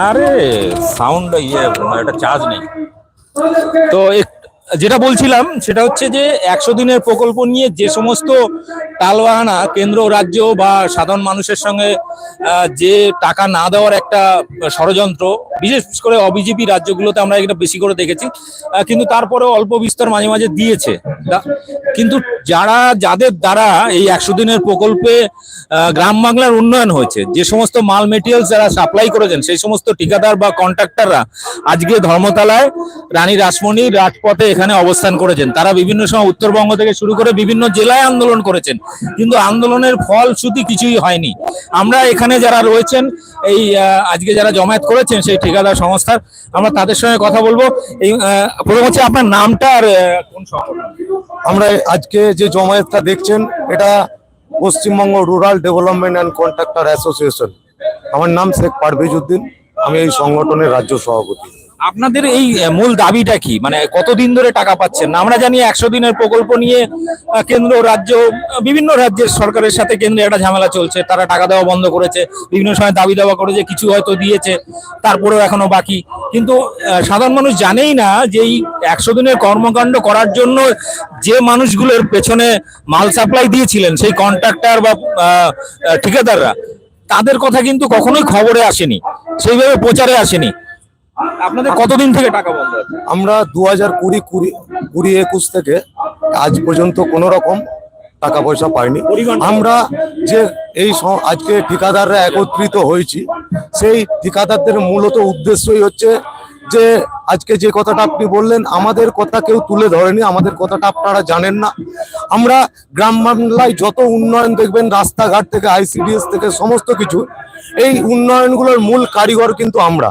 আরে সাউন্ড ইয়ে এটা চার্জ নেই তো এক- যেটা বলছিলাম, সেটা হচ্ছে যে একশো দিনের প্রকল্প নিয়ে যে সমস্ত টালবাহানা কেন্দ্র রাজ্য বা সাধারণ মানুষের সঙ্গে যে টাকা না দেওয়ার একটা ষড়যন্ত্র, বিশেষ করে অবিজেপি রাজ্যগুলোতে আমরা এটা বেশি করে দেখেছি কিন্তু তারপরেও অল্প বিস্তর মাঝে মাঝে দিয়েছে। কিন্তু যারা, যাদের দ্বারা এই একশো দিনের প্রকল্পে গ্রাম বাংলার উন্নয়ন হয়েছে, যে সমস্ত মাল মেটেরিয়ালস যারা সাপ্লাই করেছেন, সেই সমস্ত ঠিকাদার বা কন্ট্রাক্টররা আজকে ধর্মতলায়, রানী রাসমণি রাজপথে এখানে অবস্থান করেছেন। তারা বিভিন্ন সময় উত্তরবঙ্গ থেকে শুরু করে বিভিন্ন জেলায় আন্দোলন করেছেন। কিন্তু আন্দোলনের ফলশ্রুতি কিছুই হয়নি। আমরা এখানে যারা রয়েছেন, এই আজকে যারা জমায়েত করেছেন সেই ঠিকাদার সংস্থার, আমরা তাদের সঙ্গে কথা বলব। এই প্রথম হচ্ছে আপনার নামটা আর কোন আমরা আজকে যে জমায়েতটা দেখছেন, এটা Paschimbanga rural development and contractor association আমার নাম শেখ পারভেজ উদ্দিন, আমি এই সংগঠনের রাজ্য সভাপতি। আপনাদের এই মূল দাবিটা কি? মানে কতদিন ধরে টাকা পাচ্ছেন না? আমরা জানি একশো দিনের প্রকল্প নিয়ে কেন্দ্র, রাজ্য বিভিন্ন রাজ্যের সরকারের সাথে কেন্দ্রে একটা ঝামেলা চলছে। তারা টাকা দেওয়া বন্ধ করেছে, বিভিন্ন সময় দাবি দেওয়া করেছে, কিছু হয়তো দিয়েছে, তারপরেও এখনও বাকি। কিন্তু সাধারণ মানুষ জানেই না যে এই একশো দিনের কর্মকাণ্ড করার জন্য যে মানুষগুলোর পেছনে মাল সাপ্লাই দিয়েছিলেন, সেই কন্ট্রাক্টর বা ঠিকাদাররা, তাদের কথা কিন্তু কখনোই খবরে আসেনি। সেইভাবে প্রচারে আসেনি। আপনাদের কতদিন থেকে টাকা বন্ধ আছে? আমরা দু হাজার কুড়ি কুড়ি কুড়ি একুশ থেকে আজ পর্যন্ত কোনো রকম টাকা পয়সা পাইনি। আমরা যে এই আজকে ঠিকাদাররা একত্রিত হয়েছি সেই ঠিকাদারদের মূলত উদ্দেশ্যই হচ্ছে যে আজকে যে কথাটা আপনি বললেন আমাদের কথা কেউ তুলে ধরেনি আমাদের কথাটা আপনারা জানেন না। আমরা গ্রাম বাংলায় যত উন্নয়ন দেখবেন রাস্তাঘাট থেকে আইসিডিএস থেকে সমস্ত কিছু এই উন্নয়নগুলোর মূল কারিগর কিন্তু আমরা।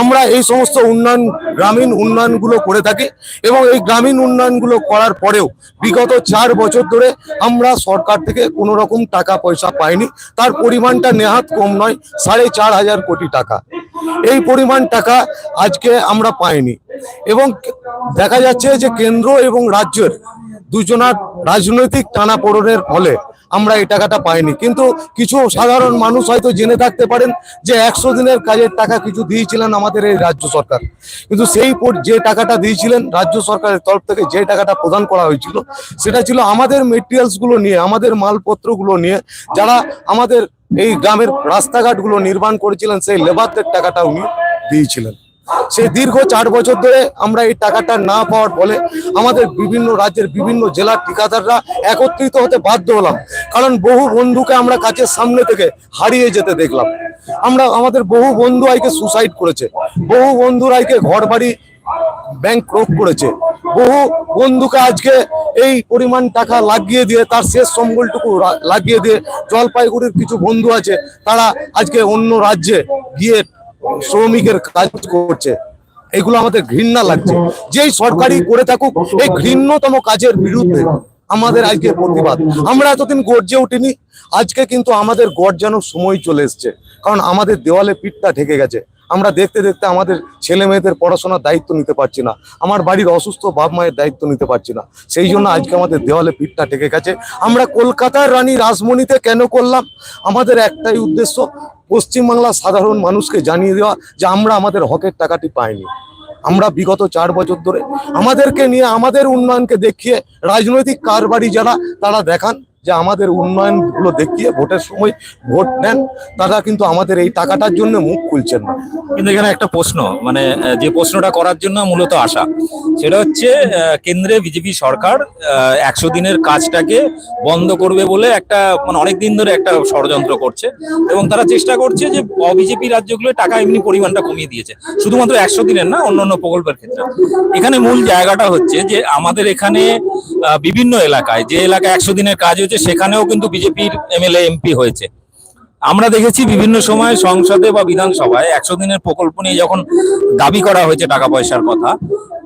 আমরা এই সমস্ত উন্নয়ন, গ্রামীণ উন্নয়নগুলো করে থাকি এবং এই গ্রামীণ উন্নয়নগুলো করার পরেও বিগত চার বছর ধরে আমরা সরকার থেকে কোনো রকম টাকা পয়সা পাইনি। তার পরিমাণটা নেহাত কম নয়, সাড়ে চার হাজার কোটি টাকা। এই পরিমাণ টাকা আজকে আমরা পাইনি। এবং দেখা যাচ্ছে যে কেন্দ্র এবং রাজ্যের দুজনার রাজনৈতিক টানাপোড়েনের ফলে আমরা এই টাকাটা পাইনি। কিন্তু কিছু সাধারণ মানুষ হয়তো জেনে থাকতে পারেন যে একশো দিনের কাজের টাকা কিছু দিয়েছিলেন আমাদের এই রাজ্য সরকার। কিন্তু সেই যে টাকাটা দিয়েছিলেন রাজ্য সরকারের তরফ থেকে যে টাকাটা প্রদান করা হয়েছিল, সেটা ছিল আমাদের মেটেরিয়ালসগুলো নিয়ে, আমাদের মালপত্রগুলো নিয়ে, যারা আমাদের এই গ্রামের রাস্তাঘাটগুলো নির্মাণ করেছিলেন, সেই লেবারদের টাকাটা উনি দিয়েছিলেন। সেই দীর্ঘ চার বছর ধরে আমরা এই টাকাটা না পাওয়ার ফলে আমাদের বিভিন্ন রাজ্যের বিভিন্ন জেলার ঠিকাদাররা একত্রিত হতে বাধ্য হলাম। কারণ বহু বন্ধুকে আমরা কাছের সামনে থেকে হারিয়ে যেতে দেখলাম। আমরা, আমাদের বহু বন্ধু আইকে সুসাইড করেছে। বহু বন্ধুর আইকে ঘর বাড়ি ব্যাংক ক্রোক করেছে। বহু বন্ধুকে আজকে এই পরিমাণ টাকা লাগিয়ে দিয়ে, তার শেষ সম্বলটুকু লাগিয়ে দিয়ে জলপাইগুড়ির কিছু বন্ধু আছে, তারা আজকে অন্য রাজ্যে গিয়ে শ্রমিকের কাজ করছে, এগুলো আমাদের ঘৃণা লাগছে। যেই সরকারি করে থাকুক, এই ঘৃণ্যতম কাজের বিরুদ্ধে আমাদের আজকে প্রতিবাদ। আমরা এতদিন গর্জে উঠিনি, আজকে কিন্তু আমাদের গর্জানোর সময় চলে এসছে। কারণ আমাদের দেওয়ালে পিঠটা ঢেকে গেছে। আমরা দেখতে দেখতে আমাদের ছেলে মেয়েদের পড়াশোনার দায়িত্ব নিতে পারছি না। আমার বাড়ির অসুস্থ বাপ মায়ের দায়িত্ব নিতে পারছি না। সেই জন্য আজকে আমাদের দেওয়ালে পিঠটা ঢেকে গেছে। আমরা কলকাতার রানী রাজমণিতে কেন করলাম? আমাদের একটাই উদ্দেশ্য পশ্চিমবাংলার সাধারণ মানুষকে জানিয়ে দেওয়া যে আমরা আমাদের হকের টাকাটি পাইনি। আমরা বিগত চার বছর ধরে আমাদেরকে নিয়ে আমাদের উন্নয়নকে দেখিয়ে রাজনৈতিক কারবারি যারা, তারা দেখান। যে আমাদের উন্নয়নগুলো দেখিয়ে ভোটের সময় ভোট নেন তারা কিন্তু আমাদের এই টাকাটার জন্য মুখ খুলছেন না। কিন্তু এখানে একটা প্রশ্ন মানে যে প্রশ্নটা করার জন্য মূলত আসা সেটা হচ্ছে কেন্দ্রে বিজেপি সরকার একশো দিনের কাজটাকে বন্ধ করবে বলে একটা মানে অনেক দিন ধরে একটা ষড়যন্ত্র করছে এবং তারা চেষ্টা করছে যে অবিজেপি রাজ্যগুলো টাকা এমনি পরিমাণটা কমিয়ে দিয়েছে। শুধুমাত্র একশো দিনের না অন্য অন্য প্রকল্পের ক্ষেত্রে। এখানে মূল জায়গাটা হচ্ছে যে আমাদের এখানে বিভিন্ন এলাকায়। যে এলাকায় একশো দিনের কাজ হয়েছে, সেখানেও কিন্তু বিজেপির এমএলএ, এমপি হয়েছে। আমরা দেখেছি বিভিন্ন সময় সংসদে বা বিধানসভায় একশো দিনের প্রকল্প নিয়ে যখন দাবি করা হয়েছে টাকা পয়সার কথা,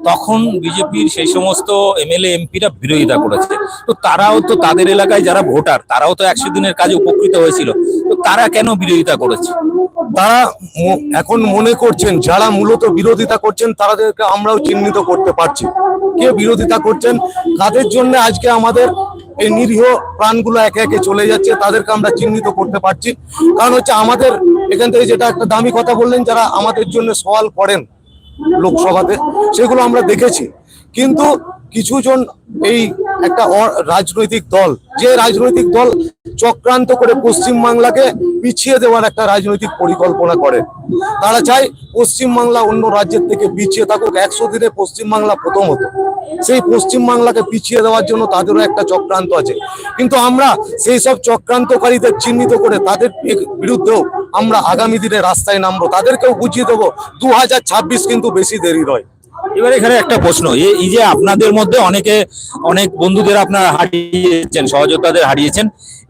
তখন বিজেপির সেই সমস্ত এমএলএ, এমপিরা বিরোধিতা করেছে। তো তারাও তো তাদের এলাকায় যারা ভোটার, তারাও তো একশো দিনের কাজে উপকৃত হয়েছিল। তো তারা কেন বিরোধিতা করেছে? তারা এখন মনে করছেন, যারা মূলত বিরোধিতা করছেন তাদেরকে আমরাও চিহ্নিত করতে পারছি। কে বিরোধিতা করছেন কাদের জন্য আজকে আমাদের এই নিরীহ প্রাণগুলো একে একে চলে যাচ্ছে, তাদেরকে আমরা চিহ্নিত করতে পারছি। কারণ হচ্ছে আমাদের এখান থেকে যেটা একটা দামি কথা বললেন, যারা আমাদের জন্য সওয়াল করেন লোকসভাতে, সেগুলো আমরা দেখেছি। কিন্তু কিছুজন এই একটা রাজনৈতিক দল, যে রাজনৈতিক দল চক্রান্ত করে পশ্চিমবাংলাকে পিছিয়ে দেওয়ার একটা রাজনৈতিক পরিকল্পনা করে। তারা চায় পশ্চিমবাংলা অন্য রাজ্যের থেকে পিছিয়ে থাকুক, একশো দিনে পশ্চিমবাংলা প্রথম হতো। সেই পশ্চিমবাংলাকে পিছিয়ে দেওয়ার জন্য তাদেরও একটা চক্রান্ত আছে। কিন্তু আমরা সেই সব চক্রান্তকারীদের চিহ্নিত করে তাদের বিরুদ্ধেও আমরা আগামী দিনে রাস্তায় নামবো। তাদেরকেও বুঝিয়ে দেবো, দু হাজার ছাব্বিশ কিন্তু বেশি দেরি নয়। এবার এখানে একটা প্রশ্ন এই যে আপনাদের মধ্যে অনেকে, অনেক বন্ধুদের আপনারা হারিয়েছেন, সহযোদ্ধাদের হারিয়েছেন,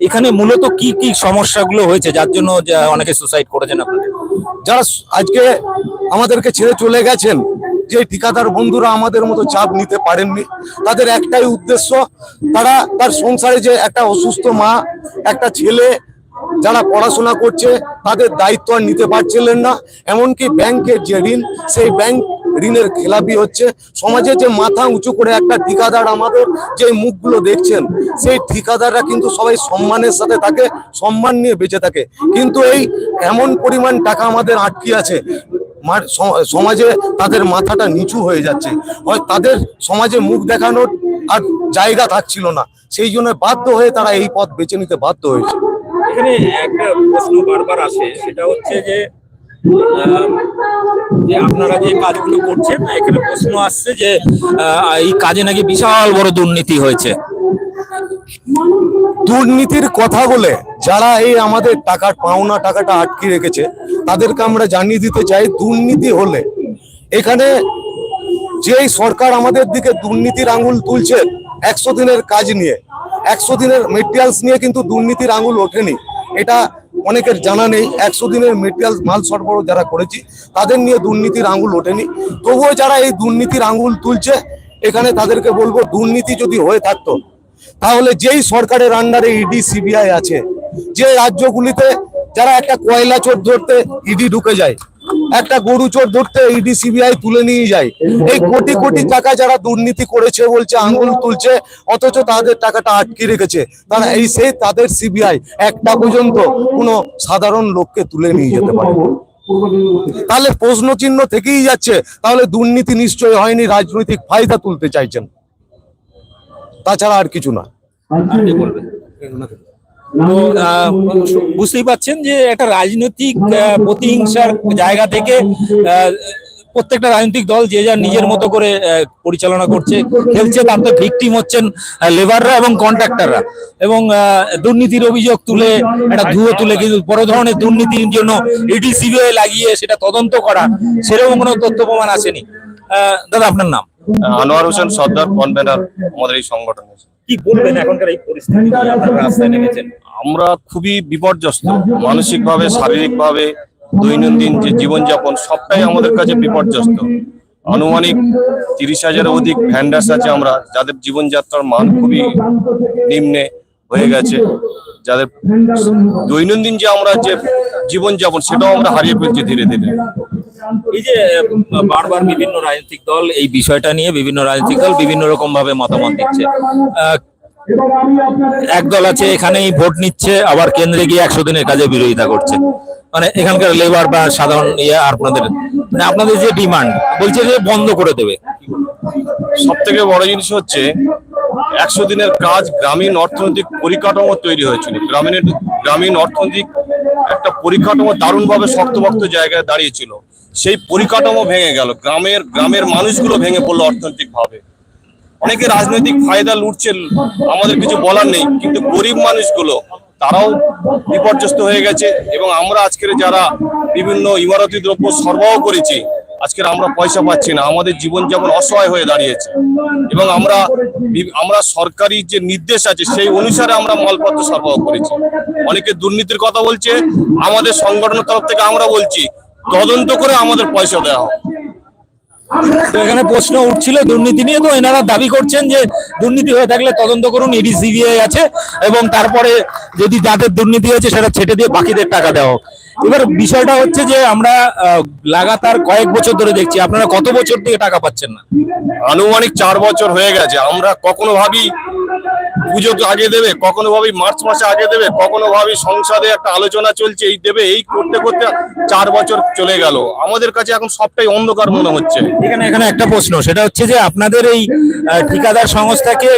এখানে মূলত কি কি সমস্যাগুলো হয়েছে? যার জন্য অনেকে সুসাইড করেছেন আপনাদের যারা আজকে আমাদেরকে ছেড়ে চলে গেছেন, যে ঠিকাদার বন্ধুরা আমাদের মতো চাপ নিতে পারেননি, তাদের একটাই উদ্দেশ্য, তারা, তার সংসারে যে একটা অসুস্থ মা, একটা ছেলে যারা পড়াশোনা করছে, তাদের দায়িত্ব আর নিতে পারছিলেন না। এমনকি ব্যাংকের যে ঋণ, সেই ব্যাংক ঋণের খেলাপি হচ্ছে। সমাজে যে মাথা উঁচু করে একটা ঠিকাদার আমাদের যে মুখগুলো দেখছেন, সেই ঠিকাদাররা কিন্তু সবাই সম্মানের সাথে থাকে, সম্মান নিয়ে বেঁচে থাকে। কিন্তু এই এমন পরিমাণ টাকা আমাদের আটকে আছে সমাজে তাদের মাথাটা নিচু হয়ে যাচ্ছে। হয় তাদের সমাজে মুখ দেখানোর আর জায়গা থাকছিল না। সেই জন্য বাধ্য হয়ে তারা এই পথ বেছে নিতে বাধ্য হয়েছে। এখানে একটা প্রশ্ন বারবার আসে, সেটা হচ্ছে যে যে আপনারা যে কাজগুলো করছেন, এখানে প্রশ্ন আসছে যে এই কাজে নাকি বিশাল বড় দুর্নীতি হয়েছে। দুর্নীতির কথা বলে যারা এই আমাদের টাকার পাওনা, টাকাটা আটকে রেখেছে, তাদেরকে আমরা জানিয়ে দিতে চাই, দুর্নীতি হলে। এখানে যেই সরকার আমাদের দিকে দুর্নীতির আঙুল তুলছে, একশো দিনের কাজ নিয়ে, একশো দিনের মেটেরিয়ালস নিয়ে কিন্তু দুর্নীতির আঙুল ওঠেনি। এটা অনেকের জানা নেই, একশো দিনের মেটেরিয়াল মাল সরবরাহ যারা করেছি, তাদের নিয়ে দুর্নীতির আঙুল ওঠেনি। তবুও যারা এই দুর্নীতির আঙুল তুলছে, এখানে তাদেরকে বলব, দুর্নীতি যদি হয়ে থাকতো, তাহলে যেই সরকারের আন্ডারে ইডি সিবিআই আছে, যে রাজ্যগুলিতে যারা একটা কয়লা চোর ধরতে ইডি ঢুকে যায় একটা গরু চোর ধরতে ইডি সিবিআই তুলে নিয়ে যায়। এই কোটি কোটি টাকা যারা দুর্নীতি করেছে বলছে আঙ্গুল তুলছে, অথচ তাদের টাকাটা আটকে রেখেছে। তারা এই সেই তাদের সিবিআই, একটা পর্যন্ত কোনো সাধারণ লোককে তুলে নিয়ে যেতে পারে। তাহলে প্রশ্ন চিহ্ন থেকেই যাচ্ছে, তাহলে দুর্নীতি নিশ্চয় হয়নি, রাজনৈতিক ফায়দা তুলতে চাইছেন। তাছাড়া আর কিছু না। বুঝতেই পাচ্ছেন যে একটা রাজনৈতিক প্রতিহিংসার জায়গা থেকে প্রত্যেকটা রাজনৈতিক দল যে যার নিজের মতো করে পরিচালনা করছে, খেলছে, তার তো ভিকটিম হচ্ছেন লেবাররা এবং কন্ট্রাক্টাররা এবং দুর্নীতির অভিযোগ তুলে, একটা ধুয়ো তুলে, কিন্তু বড় ধরনের দুর্নীতির জন্য ইডি সিবিআই লাগিয়ে সেটা তদন্ত করা, সেরকম কোনো তথ্য প্রমাণ আসেনি দাদা, আপনার নাম? আনোয়ার হোসেন সর্দার কনভেনার আমাদের এই সংগঠন সংগঠনের। কি বলবেন এখনকার এই পরিস্থিতি? আপনারা রাস্তায় নেমেছেন। আমরা খুবই বিপর্যস্ত মানসিকভাবে শারীরিকভাবে দৈনন্দিন যে জীবনযাপন সবটাই আমাদের কাছে বিপর্যস্ত। আনুমানিক তিরিশ হাজারের অধিক ভ্যান্ডার্স আছে আমরা যাদের জীবনযাত্রার মান খুবই নিম্নে হয়ে গেছে। যাদের দৈনন্দিন যে আমরা যে জীবনযাপন সেটাও আমরা হারিয়ে ফেলছি ধীরে ধীরে। এই যে বারবার বিভিন্ন রাজনৈতিক দল এই বিষয়টা নিয়ে বিভিন্ন রাজনৈতিক দল বিভিন্ন রকম ভাবে মতামত দিচ্ছে। আহ, এক দল আছে এখানেই ভোট নিচ্ছে আবার কেন্দ্রে গিয়ে একশো দিনের কাজে বিরোধিতা করছে। মানে এখানকার লেবার বা সাধারণ ইয়ে আপনাদের মানে আপনাদের যে ডিমান্ড বলছে যে বন্ধ করে দেবে। সব থেকে বড় জিনিস হচ্ছে একশো দিনের কাজ গ্রামীণ অর্থনৈতিক পরিকাঠামো তৈরি হয়েছিল। গ্রামীণ গ্রামীণ অর্থনৈতিক একটা পরিকাঠামো দারুণভাবে শক্তভক্ত জায়গায় দাঁড়িয়েছিল। সেই পরিকাঠামো ভেঙে গেল। গ্রামের গ্রামের মানুষগুলো ভেঙে পড়ল অর্থনৈতিক ভাবে অনেকে রাজনৈতিক ফায়দা লুটছে, আমাদের কিছু বলার নেই, কিন্তু গরিব মানুষগুলো, তারাও বিপর্যস্ত হয়ে গেছে এবং আমরা আজকের যারা বিভিন্ন ইমারতি দ্রব্য সরবরাহ করেছি আজকের আমরা পয়সা পাচ্ছি না। আমাদের জীবনযাপন অসহায় হয়ে দাঁড়িয়েছে। এবং আমরা আমরা সরকারি যে নির্দেশ আছে, সেই অনুসারে আমরা মালপত্র সরবরাহ করেছি। অনেকে দুর্নীতির কথা বলছে, আমাদের সংগঠনের তরফ থেকে আমরা বলছি, তদন্ত করে আমাদের পয়সা দেওয়া হোক। এখানে প্রশ্ন উঠছিল, দুর্নীতি নিয়ে। তো এনারা দাবি করছেন যে দুর্নীতি হয়ে থাকলে তদন্ত করুন, ইডি, সিবিআই আছে, এবং তারপরে যদি যাদের দুর্নীতি হয়েছে, সেটা ছেটে দিয়ে বাকিদের টাকা দেওয়া হোক। এবার বিষয়টা হচ্ছে যে আমরা লাগাতার কয়েক বছর ধরে দেখছি আপনারা কত বছর থেকে টাকা পাচ্ছেন না? আনুমানিক চার বছর হয়ে গেছে। আমরা কখনো ভাবি পুজো আগে দেবে কখনো ভাবি মার্চ মাসে আগে দেবে কখনো ভাবি সংসদে একটা আলোচনা চলছে এই দেবে এই করতে করতে চার বছর চলে গেল। আমাদের কাছে এখন সবটাই অন্ধকার মনে হচ্ছে। এখানে এখানে একটা প্রশ্ন সেটা হচ্ছে যে আপনাদের এই ঠিকাদার সংস্থাকে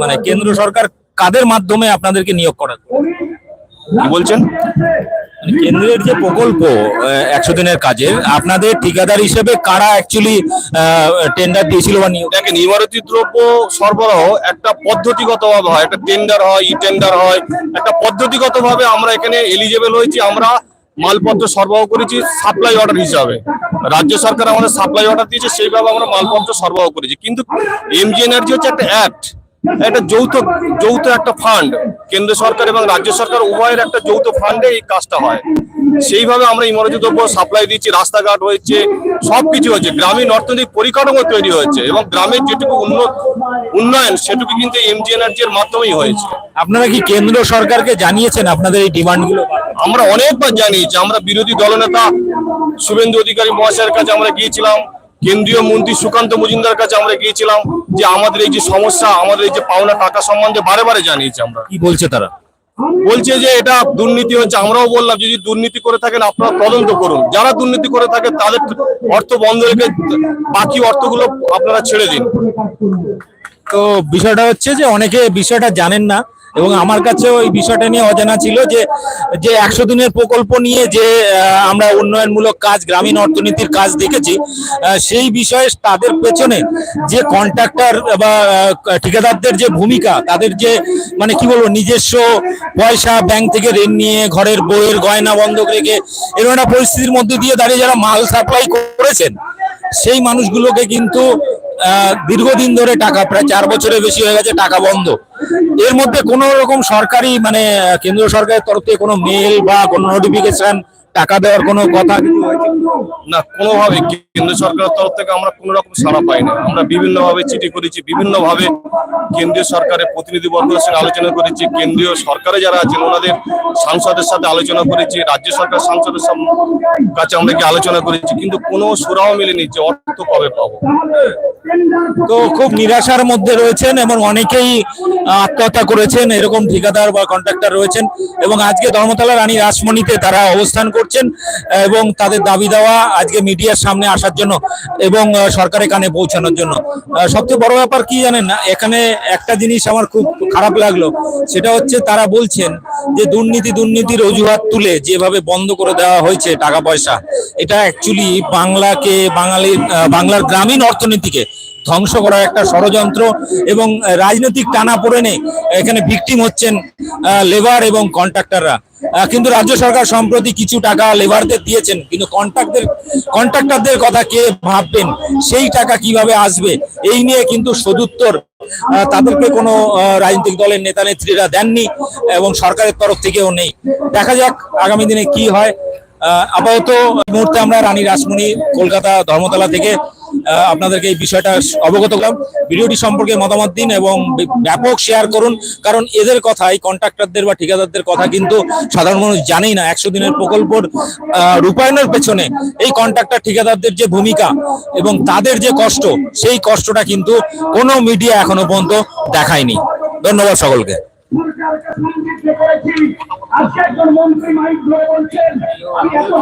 মানে কেন্দ্র সরকার কাদের মাধ্যমে আপনাদেরকে নিয়োগ করা? কি বলছেন? কেন্দ্রের যে প্রকল্প একশো দিনের কাজের আপনাদের ঠিকাদার হিসেবে কারা অ্যাকচুয়ালি টেন্ডার দিয়েছিল বা দেখেন ইমারতি দ্রব্য সরবরাহ একটা পদ্ধতিগত ভাবে হয়, একটা টেন্ডার হয় ই টেন্ডার হয়, একটা পদ্ধতিগত ভাবে আমরা এখানে এলিজেবল হয়েছি, আমরা মালপত্র সরবরাহ করেছি সাপ্লাই অর্ডার হিসাবে। রাজ্য সরকার আমাদের সাপ্লাই অর্ডার দিয়েছে, সেইভাবে আমরা মালপত্র সরবরাহ করেছি। কিন্তু এমজি এনার্জি হচ্ছে একটা অ্যাক্ট একটা যৌথ যৌথ একটা ফান্ড কেন্দ্র সরকার এবং রাজ্য সরকার উভয়ের একটা যৌথ ফান্ডে এই কাজটা হয়। সেইভাবে আমরা ইমারতি দ্রব্য সাপ্লাই দিচ্ছি রাস্তাঘাট হয়েছে সবকিছু হয়েছে। গ্রামীণ অর্থনৈতিক পরিকাঠামো তৈরি হয়েছে এবং গ্রামের যেটুকু উন্নত উন্নয়ন সেটুকু কিন্তু এমজি এনার্জির মাধ্যমেই হয়েছে। আপনারা কি কেন্দ্র সরকারকে জানিয়েছেন আপনাদের এই ডিমান্ডগুলো? আমরা অনেকবার জানিয়েছি। আমরা বিরোধী দলনেতা শুভেন্দু অধিকারী মহাশয়ের কাছে আমরা গিয়েছিলাম। কেন্দ্রীয় মন্ত্রী সুকান্ত মজুমদার কাছে আমরা গিয়েছিলাম যে আমাদের এই যে সমস্যা আমাদের এই যে পাওনা টাকা সম্বন্ধে বারে বারে জানিয়েছি আমরা। কি বলছে তারা? বলছে যে এটা দুর্নীতি হচ্ছে আমরাও বললাম যদি দুর্নীতি করে থাকেন আপনারা তদন্ত করুন। যারা দুর্নীতি করে থাকে তাদের অর্থ বন্ধ রেখে বাকি অর্থগুলো আপনারা ছেড়ে দিন। তো বিষয়টা হচ্ছে যে অনেকে বিষয়টা জানেন না এবং আমার কাছে ওই বিষয়টা নিয়ে অজানা ছিল যে যে একশো দিনের প্রকল্প নিয়ে যে আমরা উন্নয়নমূলক কাজ, গ্রামীণ অর্থনীতির কাজ দেখেছি সেই বিষয়ে তাদের পেছনে যে কন্ট্রাক্টর বা ঠিকাদারদের যে ভূমিকা, তাদের যে মানে কি বলব, নিজস্ব পয়সা ব্যাংক থেকে ঋণ নিয়ে, ঘরের বইয়ের গয়না বন্ধক রেখে, এরকম একটা পরিস্থিতির মধ্যে দিয়ে দাঁড়িয়ে যারা মাল সাপ্লাই করেছেন, সেই মানুষগুলোকে কিন্তু দীর্ঘদিন ধরে টাকা, প্রায় চার বছরের বেশি হয়ে গেছে, টাকা বন্ধ। এর মধ্যে কোনো রকম সরকারি মানে কেন্দ্র সরকারের তরফ থেকে কোনো মেল বা কোনো নোটিফিকেশন টাকা দেওয়ার কোনো কথা কিছু হয়েছে? না কোনোভাবে। কেন্দ্র সরকারের তরফ থেকে আমরা কোনো রকম সাড়া পাইনি। আমরা বিভিন্নভাবে চিঠি করেছি বিভিন্নভাবে কেন্দ্রীয় সরকারের প্রতিনিধিবর্গের সঙ্গে আলোচনা করেছি কেন্দ্রীয় সরকারে যারা আছেন ওনাদের সাংসদের সাথে আলোচনা করেছি রাজ্য সরকার সাংসদের কাছে আমরা কি আলোচনা করেছি কিন্তু কোনো সুরাও মিলেনি যে অর্থ কবে পাবো। তো খুব নিরাশার মধ্যে রয়েছেন এবং অনেকেই আত্মহত্যা করেছেন এরকম ঠিকাদার বা কন্ট্রাক্টর রয়েছেন এবং আজকে ধর্মতলা রানী রাসমণিতে তারা অবস্থান করছেন এবং তাদের দাবি দেওয়া আজকে মিডিয়ার সামনে আসার জন্য এবং সরকারের কানে পৌঁছানোর জন্য। সবচেয়ে বড় ব্যাপার কি জানেন না এখানে একটা জিনিস আমার খুব খারাপ লাগল সেটা হচ্ছে তারা বলছেন যে দুর্নীতি দুর্নীতির অজুহাত তুলে যেভাবে বন্ধ করে দেওয়া হয়েছে টাকা পয়সা এটা অ্যাকচুয়ালি বাংলাকে বাঙালির আহ, বাংলার গ্রামীণ অর্থনীতিকে ধ্বংস করার একটা ষড়যন্ত্র এবং রাজনৈতিক টানা পড়েনে এখানে ভিকটিম হচ্ছেন লেবার এবং কন্ট্রাক্টররা কিন্তু রাজ্য সরকার সম্প্রতি কিছু টাকা লেবারদের দিয়েছেন কিন্তু কন্ট্রাক্টদের কন্ট্রাক্টরদের কথা কে ভাববেন? সেই টাকা কীভাবে আসবে? এই নিয়ে কিন্তু সদুত্তর। তাদেরকে কোনো রাজনৈতিক দলের নেতা নেত্রীরা দেননি এবং সরকারের তরফ থেকেও নেই। দেখা যাক আগামী দিনে কি হয়। আহ, আপাতত মুহূর্তে আমরা রানী রাসমণি কলকাতা ধর্মতলা থেকে আপনাদেরকে এই বিষয়টা অবগত করলাম। ভিডিওটি সম্পর্কে মতামত দিন এবং ব্যাপক শেয়ার করুন। কারণ এদের কথা এই কন্ট্রাক্টরদের বা ঠিকাদারদের কথা কিন্তু সাধারণ মানুষ জানেই না। একশো দিনের প্রকল্পর রূপায়ণের পেছনে এই কন্ট্রাক্টর ঠিকাদারদের যে ভূমিকা এবং তাদের যে কষ্ট, সেই কষ্টটা কিন্তু কোনো মিডিয়া এখনও পর্যন্ত দেখায়নি। ধন্যবাদ সকলকে। আজকে একজন মন্ত্রী মাইক ধরে বলছেন, আমি এত